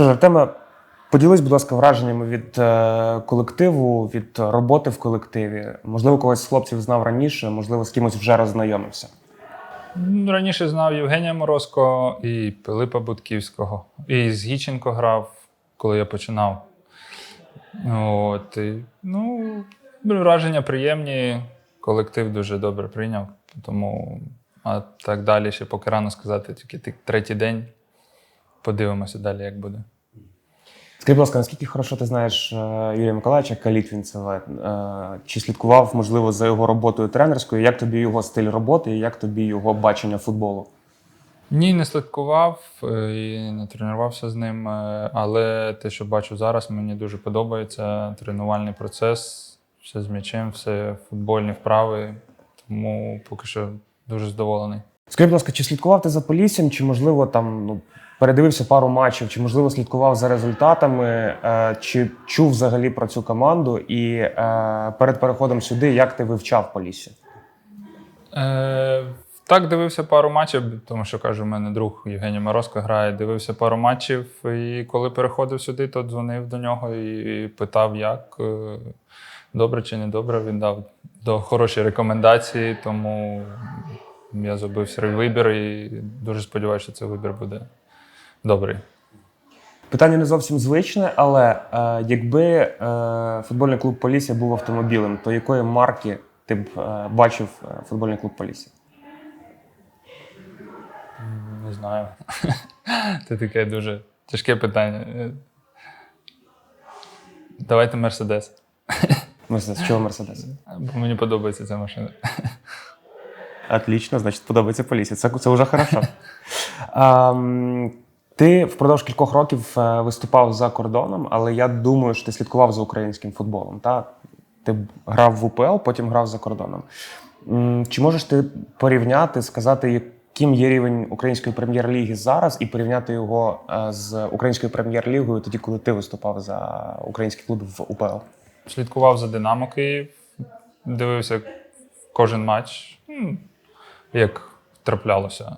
Артема, поділись, будь ласка, враженнями від е, колективу, від роботи в колективі. Можливо, когось з хлопців знав раніше, можливо, з кимось вже роззнайомився. Ну, Раніше знав Євгенія Морозко і Пилипа Будківського. І з Гіченко грав, коли я починав. От, і, ну, враження приємні, колектив дуже добре прийняв. Тому, а так далі ще поки рано сказати, тільки третій день. Подивимося далі, як буде. Скажи, будь ласка, наскільки хорошо ти знаєш е, Юрія Миколаївича Калітвінцева? Е, Чи слідкував, можливо, за його роботою тренерською? Як тобі його стиль роботи і як тобі його бачення футболу? Ні, не слідкував е, і не тренувався з ним. Але те, що бачу зараз, мені дуже подобається. Тренувальний процес, все з м'ячем, все футбольні вправи. Тому поки що дуже задоволений. Скажи, будь ласка, чи слідкував ти за Поліссям, чи можливо там ну, передивився пару матчів, чи можливо слідкував за результатами, е, чи чув взагалі про цю команду? І е, перед переходом сюди, як ти вивчав Полісся? Е, так, дивився пару матчів, тому що кажу, у мене друг Євгеній Морозко грає. Дивився пару матчів. І коли переходив сюди, то дзвонив до нього і питав, як добре чи не добре. Він дав до хороші рекомендації, тому я зробив свій вибір і дуже сподіваюся, що цей вибір буде добрий. Питання не зовсім звичне, але е, якби е, футбольний клуб Полісся був автомобілем, то якої марки ти б е, бачив е, футбольний клуб Полісся? Не знаю. Це таке дуже тяжке питання. Е, Давайте Мерседес. Мерседес, чого Мерседес? Бо мені подобається ця машина. Отлично, значить, подобається Полісся. Це, це вже хорошо. Ти впродовж кількох років е, виступав за кордоном, але я думаю, що ти слідкував за українським футболом. Та? Ти грав в УПЛ, потім грав за кордоном. Чи можеш ти порівняти, сказати, яким є рівень української прем'єр-ліги зараз, і порівняти його е, з українською прем'єр-лігою тоді, коли ти виступав за український клуб в УПЛ? Слідкував за Динамо Київ, дивився кожен матч, як траплялося.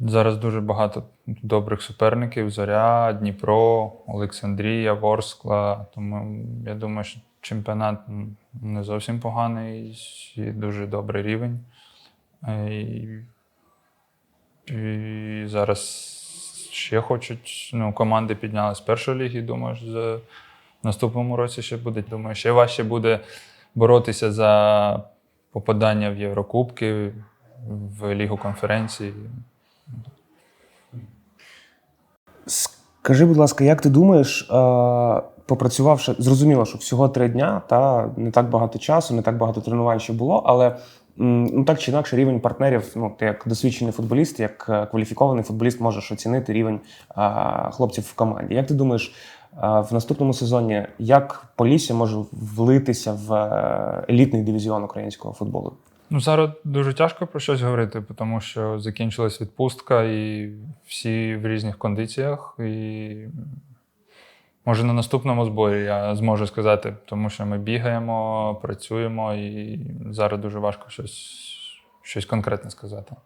Зараз дуже багато добрих суперників: Зоря, Дніпро, Олександрія, Ворскла. Тому я думаю, що чемпіонат не зовсім поганий, і дуже добрий рівень. І, і зараз ще хочуть. Ну, команди підняли з першої ліги. Думаю, що за наступному році ще буде. Думаю, ще важче буде боротися за попадання в Єврокубки, в Лігу конференцій. Скажи, будь ласка, як ти думаєш, е, попрацювавши, зрозуміло, що всього три дня, та не так багато часу, не так багато тренувань ще було, але ну так чи інакше рівень партнерів, ну ти як досвідчений футболіст, як е, кваліфікований футболіст, можеш оцінити рівень е, хлопців в команді. Як ти думаєш, в наступному сезоні як Полісся може влитися в елітний дивізіон українського футболу? Ну, зараз дуже тяжко про щось говорити, тому що закінчилась відпустка і всі в різних кондиціях. І може на наступному зборі я зможу сказати, тому що ми бігаємо, працюємо, і зараз дуже важко щось, щось конкретне сказати.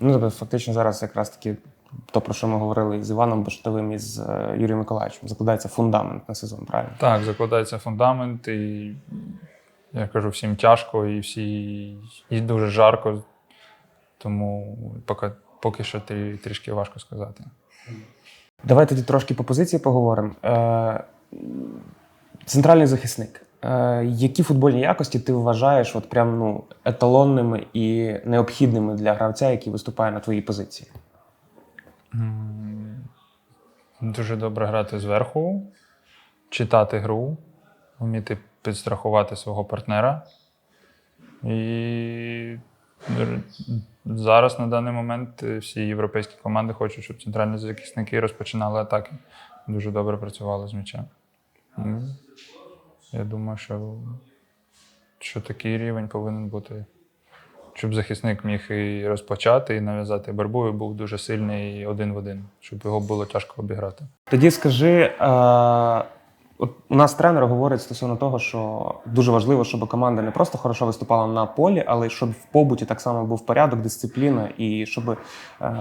Ну, тобто, фактично зараз якраз таки то, про що ми говорили з Іваном Баштовим і з е, Юрієм Миколаївичем, закладається фундамент на сезон, правильно? Так, закладається фундамент, і я кажу, всім тяжко, і всі і дуже жарко, тому поки, поки що трі- трішки важко сказати. Давай тоді трошки по позиції поговоримо. Е, центральний захисник. Е, які футбольні якості ти вважаєш от прям ну, еталонними і необхідними для гравця, який виступає на твоїй позиції? Дуже добре грати зверху, читати гру, вміти підстрахувати свого партнера. І зараз на даний момент всі європейські команди хочуть, щоб центральні захисники розпочинали атаки. Дуже добре працювали з м'ячем. Я думаю, що, що такий рівень повинен бути. Щоб захисник міг і розпочати, і нав'язати боротьбу, і був дуже сильний один в один, щоб його було тяжко обіграти. Тоді скажи, От у нас тренери говорять стосовно того, що дуже важливо, щоб команда не просто хорошо виступала на полі, але й щоб в побуті так само був порядок, дисципліна, і щоб е,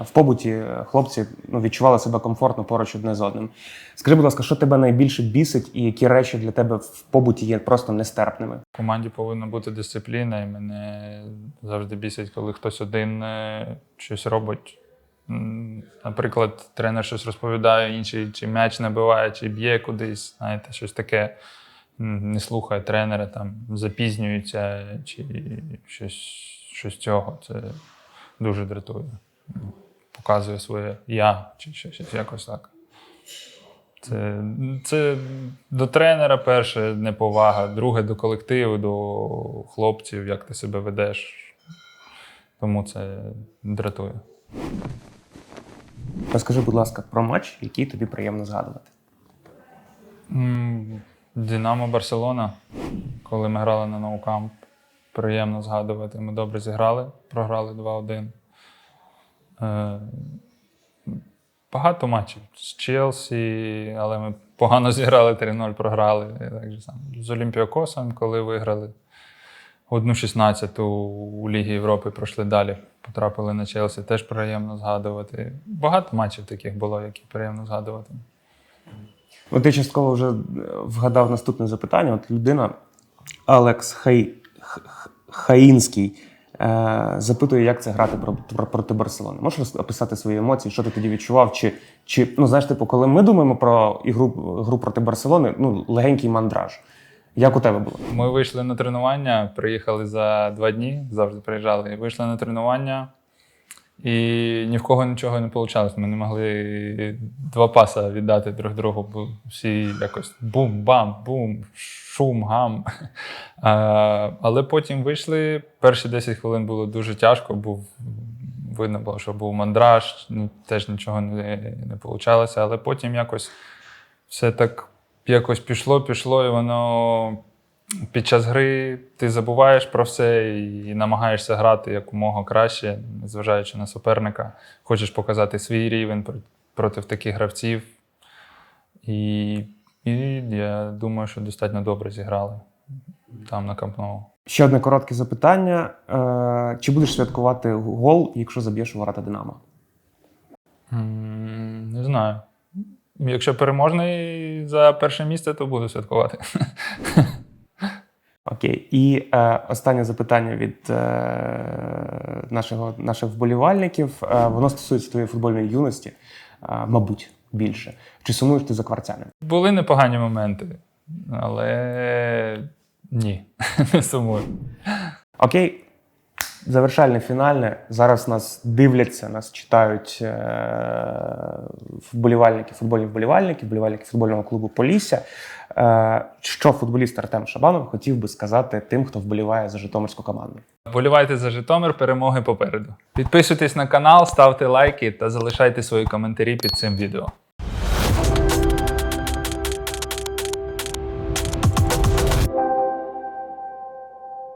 в побуті хлопці ну, відчували себе комфортно поруч одне з одним. Скажи, будь ласка, що тебе найбільше бісить, і які речі для тебе в побуті є просто нестерпними? В команді повинна бути дисципліна, і мене завжди бісить, коли хтось один е, щось робить. Наприклад, тренер щось розповідає, інший чи м'яч набиває, чи б'є кудись, знаєте, щось таке. Не слухає тренера, там запізнюється, чи щось, щось цього. Це дуже дратує. Показує своє я, чи щось якось так. Це, це до тренера перше неповага, друге до колективу, до хлопців, як ти себе ведеш. Тому це дратує. Розкажи, будь ласка, про матч, який тобі приємно згадувати. Динамо Барселона, коли ми грали на наукамп, приємно згадувати. Ми добре зіграли, програли 2-1. Е, Багато матчів з Челсі, але ми погано зіграли 3-0, програли. Так же. З Олімпіакосом, коли виграли одну 16 у Лігі Європи, пройшли далі, потрапили на Челсі, теж приємно згадувати. Багато матчів таких було, які приємно згадувати. От ти частково вже вгадав наступне запитання. От людина Алекс Хай... Хаїнський е, запитує, як це грати про, про- проти Барселони. Можеш описати свої емоції, що ти тоді відчував? Чи, чи ну знаєш, типу, коли ми думаємо про ігру, гру проти Барселони, ну легенький мандраж. Як у тебе було? Ми вийшли на тренування, приїхали за два дні, завжди приїжджали. Вийшли на тренування, і ні в кого нічого не вийшло. Ми не могли два паса віддати друг другу, бо всі якось бум-бам, бум, шум, гам. А, але потім вийшли. Перші 10 хвилин було дуже тяжко, був видно було, що був мандраж, теж нічого не, не вийшло. Але потім якось все так якось пішло, пішло, і воно під час гри ти забуваєш про все і намагаєшся грати якомога краще, незважаючи на суперника. Хочеш показати свій рівень проти таких гравців. І, і я думаю, що достатньо добре зіграли там на Кампноу. Ще одне коротке запитання: е, чи будеш святкувати гол, якщо заб'єш у ворота Динамо? Не знаю. Якщо переможний за перше місце, то буду святкувати. Окей. І е, останнє запитання від е, нашого, наших вболівальників. Е, воно стосується твоєї футбольної юності, е, мабуть, більше. Чи сумуєш ти за кварцяним? Були непогані моменти, але ні, не сумую. Окей. Завершальне фінальне. Зараз нас дивляться, нас читають е, вболівальники, футбольні вболівальники, вболівальники футбольного клубу Полісся. Е, що футболіст Артем Шабанов хотів би сказати тим, хто вболіває за Житомирську команду? Болівайте за Житомир, перемоги попереду. Підписуйтесь на канал, ставте лайки та залишайте свої коментарі під цим відео.